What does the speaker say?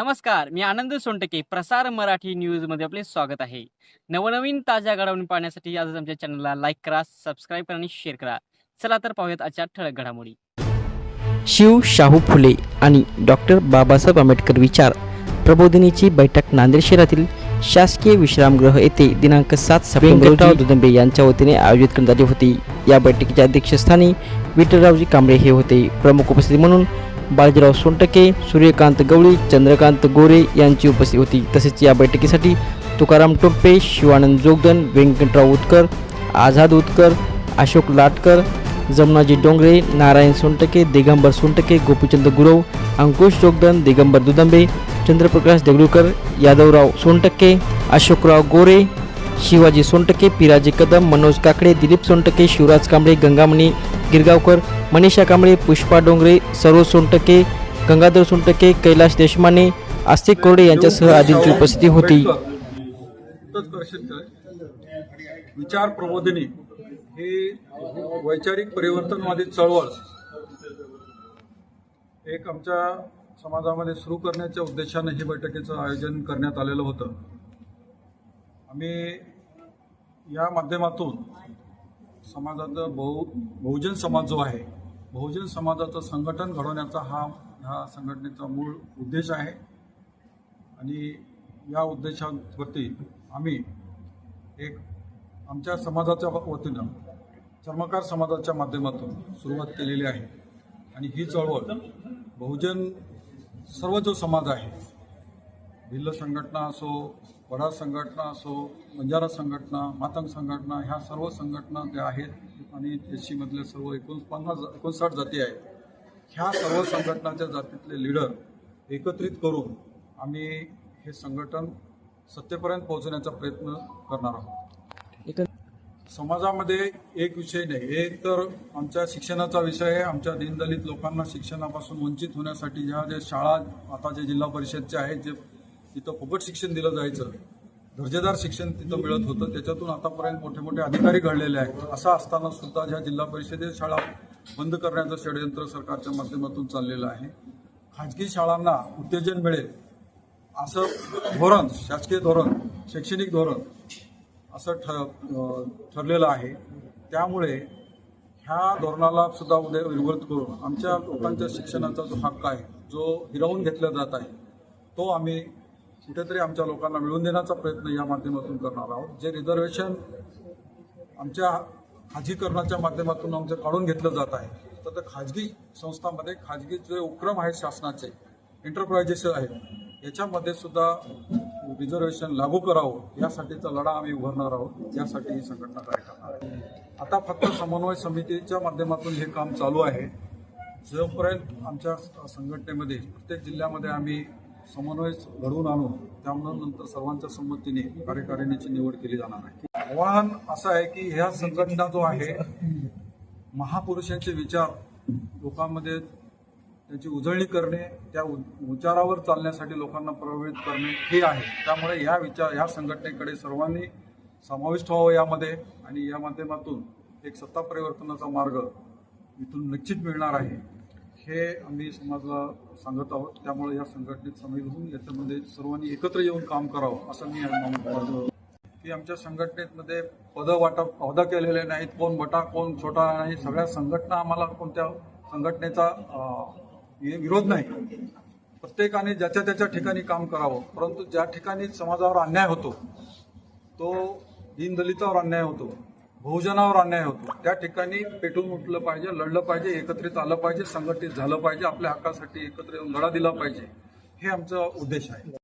नमस्कार मी आनंद सोनटके प्रसार मराठी न्यूजमध्ये आपले स्वागत आहे. नवनवीन ताज्या घडामोडी पाहण्यासाठी आजच आमच्या चॅनलला लाईक करा सबस्क्राईब करा आणि शेअर करा. चला तर पाहूयात आजच्या ठळक घडामोडी. शिव शाहू फुले आणि डॉक्टर बाबासाहेब आंबेडकर विचार प्रबोधिनीची बैठक नांदेड शहरातील शासकीय विश्रामगृह येथे दिनांक सात सप्टेंबरराव दुदंबे यांच्या वतीने आयोजित करण्यात आली होती. या बैठकीच्या अध्यक्षस्थानी विठ्ठलरावजी कांबळे हे होते. प्रमुख उपस्थिती म्हणून बाळजीराव सोनटके सूर्यकांत गवळी चंद्रकांत गोरे यांची उपस्थिती होती. तसेच या बैठकीसाठी तुकाराम टोप्पे शिवानंद जोगदन व्यंकटराव उत्कर आझाद उत्कर अशोक लाटकर जमुनाजी डोंगरे नारायण सोनटके दिगंबर सोनटके गोपीचंद गुरव अंकुश जोगदन दिगंबर दुदंबे चंद्रप्रकाश देगलूकर यादवराव सोनटके अशोकराव गोरे शिवाजी सोनटके पिराजी कदम मनोज काकडे दिलीप सोनटके शिवराज कांबळे गंगामणी गिरगावकर मनीषा कांबळे पुष्पा डोंगरे सरोज सोनटके गंगाधर सोनटके कैलाश देशमाने आस्तिक कोरडे यांच्यासह आदींची उपस्थिती होती. विचार प्रबोधिनी हे वैचारिक परिवर्तनवादी चळवळ एक आमच्या समाजामध्ये सुरू करण्याच्या उद्देशाने ही बैठकीचं आयोजन करण्यात आलेलं होतं. आम्ही या माध्यमातून समाजाचा बहु बहुजन समाज जो आहे बहुजन समाजाचं संघटन घडवण्याचा हा ह्या संघटनेचा मूळ उद्देश आहे. आणि या उद्देशावरती आम्ही एक आमच्या समाजाच्या वतीनं चर्मकार समाजाच्या माध्यमातून सुरुवात केलेली आहे. आणि ही चळवळ बहुजन सर्व जो समाज आहे भिल्ल संघटना असो वडा संघटना असो बंजारा संघटना मातंग संघटना ह्या सर्व संघटना ज्या आहेत आणि एस सीमधल्या सर्व एकोणपन्नास एकोणसाठ जाती आहेत ह्या सर्व संघटनाच्या जातीतले लीडर एकत्रित करून आम्ही हे संघटन सत्तेपर्यंत पोहोचण्याचा प्रयत्न करणार आहोत. समाजामध्ये एक विषय नाही एक तर आमच्या शिक्षणाचा विषय आहे. आमच्या दीनदलित लोकांना शिक्षणापासून वंचित होण्यासाठी ज्या ज्या शाळा आता जे जिल्हा परिषदच्या आहेत जे तिथं फुकट शिक्षण दिलं जायचं. दर्जेदार शिक्षण तिथं मिळत होतं. त्याच्यातून आतापर्यंत मोठे मोठे अधिकारी घडलेले आहेत. असं असताना सुद्धा ज्या जिल्हा परिषदेच्या शाळा बंद करण्याचं षडयंत्र सरकारच्या माध्यमातून चाललेलं आहे खाजगी शाळांना उत्तेजन मिळेल. असं धोरण शासकीय धोरण शैक्षणिक धोरण असं ठ ठरलेलं आहे. त्यामुळे ह्या धोरणाला सुद्धा उद्या विरोध करून आमच्या लोकांच्या शिक्षणाचा जो हक्क आहे जो हिरावून घेतला जात आहे तो आम्ही कुठेतरी आमच्या लोकांना मिळवून देण्याचा प्रयत्न या माध्यमातून करणार आहोत. जे रिझर्वेशन आमच्या खाजगीकरणाच्या माध्यमातून आमचं काढून घेतलं जात आहे तर त्या खाजगी संस्थांमध्ये खाजगी जे उपक्रम आहेत शासनाचे एंटरप्राइजेस आहेत याच्यामध्ये सुद्धा रिझर्वेशन लागू करावं यासाठीचा लढा आम्ही उभारणार आहोत यासाठी ही संघटना काय करणार आहे. आता फक्त समन्वय समितीच्या माध्यमातून हे काम चालू आहे. जोपर्यंत आमच्या संघटनेमध्ये प्रत्येक जिल्ह्यामध्ये आम्ही समन्वय घडवून आणून त्यामुळे नंतर सर्वांच्या संमतीने कार्यकारिणीची निवड केली जाणार आहे. आव्हान असं आहे की ह्या संघटना जो आहे महापुरुषांचे विचार लोकांमध्ये त्याची उजळणी करणे त्या विचारावर चालण्यासाठी लोकांना प्रभावित करणे हे आहे. त्यामुळे ह्या विचार ह्या संघटनेकडे सर्वांनी समाविष्ट व्हावं यामध्ये आणि या माध्यमातून एक सत्ता परिवर्तनाचा मार्ग इथून निश्चित मिळणार आहे. हे आम्ही समाजाला सांगत आहोत. त्यामुळे या संघटनेत सामील होऊन याच्यामध्ये सर्वांनी एकत्र येऊन काम करावं असं मी माझं की आमच्या संघटनेमध्ये पदं वाटप अहदा केलेले नाहीत. कोण मोठा कोण छोटा नाही. सगळ्या संघटना आम्हाला कोणत्या संघटनेचा हे विरोध नाही. प्रत्येकाने ज्याच्या त्याच्या ठिकाणी काम करावं. परंतु ज्या ठिकाणी समाजावर अन्याय होतो तो दीनदलितावर अन्याय होतो. बहुजनावर अन्याय होतो. त्या ठिकाणी पेटून उठलं पाहिजे लढलं पाहिजे एकत्रित आलं पाहिजे संघटित झालं पाहिजे आपल्या हक्कासाठी एकत्र येऊन लढा दिला पाहिजे. हे आमचा उद्देश आहे.